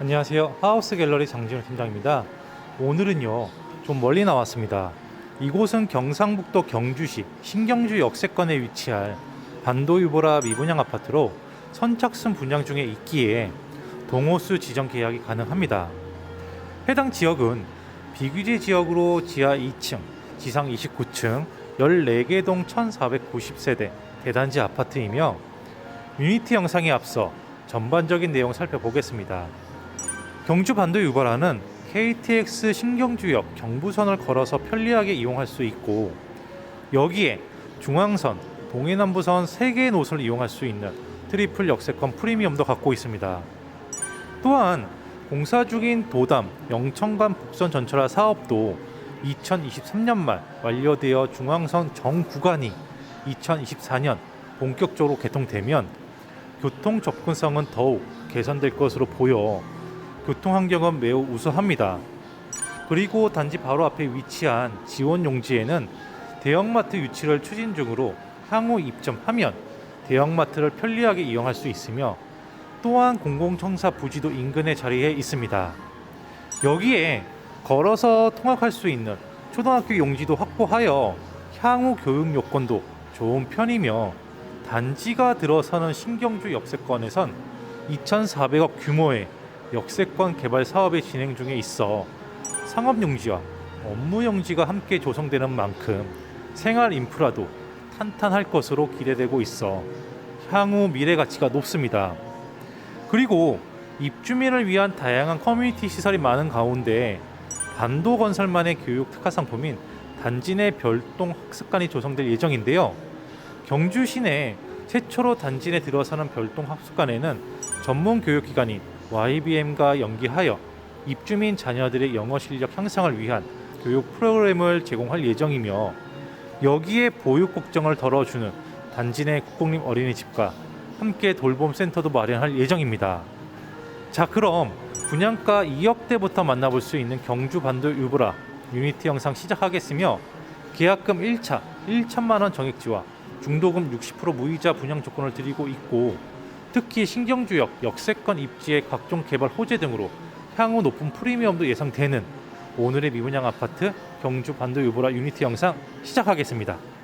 안녕하세요. 하우스 갤러리 장진호 팀장입니다. 오늘은요, 좀 멀리 나왔습니다. 이곳은 경상북도 경주시 신경주 역세권에 위치할 반도유보라 미분양 아파트로 선착순 분양 중에 있기에 동호수 지정 계약이 가능합니다. 해당 지역은 비규제 지역으로 지하 2층, 지상 29층, 14개 동 1490세대 대단지 아파트이며 유니티 영상에 앞서 전반적인 내용 살펴보겠습니다. 경주 반도 유보라는 KTX 신경주역 경부선을 걸어서 편리하게 이용할 수 있고 여기에 중앙선, 동해남부선 3개의 노선을 이용할 수 있는 트리플 역세권 프리미엄도 갖고 있습니다. 또한 공사 중인 도담 영천간 북선 전철화 사업도 2023년 말 완료되어 중앙선 정 구간이 2024년 본격적으로 개통되면 교통 접근성은 더욱 개선될 것으로 보여 교통 환경은 매우 우수합니다. 그리고 단지 바로 앞에 위치한 지원 용지에는 대형마트 유치를 추진 중으로 향후 입점하면 대형마트를 편리하게 이용할 수 있으며 또한 공공청사 부지도 인근에 자리해 있습니다. 여기에 걸어서 통학할 수 있는 초등학교 용지도 확보하여 향후 교육 요건도 좋은 편이며 단지가 들어서는 신경주 역세권에선 2,400억 규모의 역세권 개발 사업이 진행 중에 있어 상업 용지와 업무 용지가 함께 조성되는 만큼 생활 인프라도 탄탄할 것으로 기대되고 있어 향후 미래 가치가 높습니다. 그리고 입주민을 위한 다양한 커뮤니티 시설이 많은 가운데 반도 건설만의 교육 특화 상품인 단지 내 별동 학습관이 조성될 예정인데요. 경주 시내 최초로 단지 내 들어서는 별동 학습관에는 전문 교육기관인 YBM과 연계하여 입주민 자녀들의 영어 실력 향상을 위한 교육 프로그램을 제공할 예정이며 여기에 보육 걱정을 덜어주는 단지 내 국공립 어린이집과 함께 돌봄 센터도 마련할 예정입니다. 자 그럼 분양가 2억대부터 만나볼 수 있는 경주 반도 유브라 유니티 영상 시작하겠으며 계약금 1차 1천만 원 정액지와 중도금 60% 무이자 분양 조건을 드리고 있고 특히 신경주역 역세권 입지의 각종 개발 호재 등으로 향후 높은 프리미엄도 예상되는 오늘의 미분양 아파트 경주 반도 유보라 유니티 영상 시작하겠습니다.